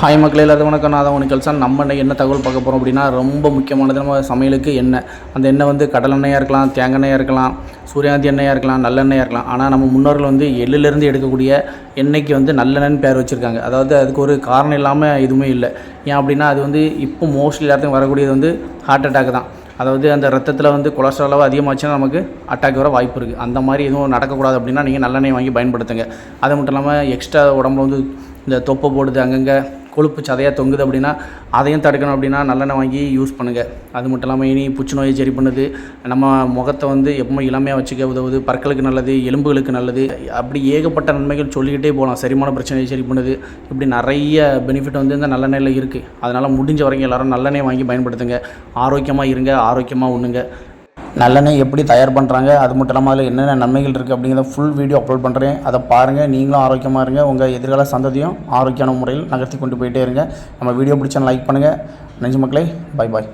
Hi மக்கள் எல்லாத்துக்கும் வணக்கம். நான் தான் உனக்கு சார் நம்ம என்ன தகவல் பார்க்க போகிறோம் அப்படின்னா ரொம்ப முக்கியமானது நம்ம சமையலுக்கு எண்ணெய். அந்த எண்ணெய் வந்து கடலெண்ணெயாக இருக்கலாம் தேங்காய் இருக்கலாம் சூரியகாந்தி எண்ணெயாக இருக்கலாம் நல்லெண்ணெயாக இருக்கலாம். ஆனால் நம்ம முன்னோர்கள் வந்து எள்ளுலேருந்து எடுக்கக்கூடிய எண்ணெய்க்கு வந்து நல்லெண்ணெய்னு பேர் வச்சுருக்காங்க. அதாவது அதுக்கு ஒரு காரணம் இல்லாமல் எதுவுமே இல்லை. ஏன் அப்படின்னா அது வந்து இப்போ மோஸ்ட்லி எல்லாத்துக்கும் வரக்கூடியது வந்து ஹார்ட் அட்டாக் தான். அதாவது அந்த ரத்தத்தில் வந்து கொலஸ்ட்ரால் அளவு அதிகமாச்சுன்னா நமக்கு அட்டாக் வர வாய்ப்பு இருக்குது அந்த மாதிரி எதுவும் நடக்கக்கூடாது அப்படின்னா நீங்கள் நல்லெண்ணெய் வாங்கி பயன்படுத்துங்க. அது மட்டும் இல்லாமல் எக்ஸ்ட்ரா உடம்புல வந்து இந்த தொப்பை போடுது அங்கங்கே கொழுப்பு சதையாக தொங்குது அப்படின்னா அதையும் தடுக்கணும் அப்படின்னா நல்லெண்ணெய் வாங்கி யூஸ் பண்ணுங்கள் அது மட்டும் இல்லாமல் இனி புற்றுநோயை சரி பண்ணுது. நம்ம முகத்தை வந்து எப்பவுமே இளமையாக வச்சுக்க உதவுது. பற்களுக்கு நல்லது எலும்புகளுக்கு நல்லது. அப்படி ஏகப்பட்ட நன்மைகள் சொல்லிக்கிட்டே போகலாம். செரிமான பிரச்சனையை சரி பண்ணுது. இப்படி நிறைய பெனிஃபிட் வந்து இந்த நல்லெண்ணெயில் இருக்குது அதனால் முடிஞ்ச வரைக்கும் எல்லாரும் நல்லெண்ணெய் வாங்கி பயன்படுத்துங்க. ஆரோக்கியமாக இருங்க ஆரோக்கியமாக உண்ணுங்க. நல்லெண்ணெய் எப்படி தயார் பண்ணுறாங்க அது மட்டும் இல்லாமல் அதில் என்னென்ன நன்மைகள் இருக்குது அப்படிங்கிறத ஃபுல் வீடியோ அப்லோட் பண்ணுறேன் அதை பாருங்கள் நீங்களும் ஆரோக்கியமாக இருங்க. உங்கள் எதிர்கால சந்ததியும் ஆரோக்கியமான முறையில் நகர்த்தி கொண்டு போயிட்டே இருங்க. நம்ம வீடியோ பிடிச்சா லைக் பண்ணுங்கள் நெஞ்சு மக்களே. பாய் பாய்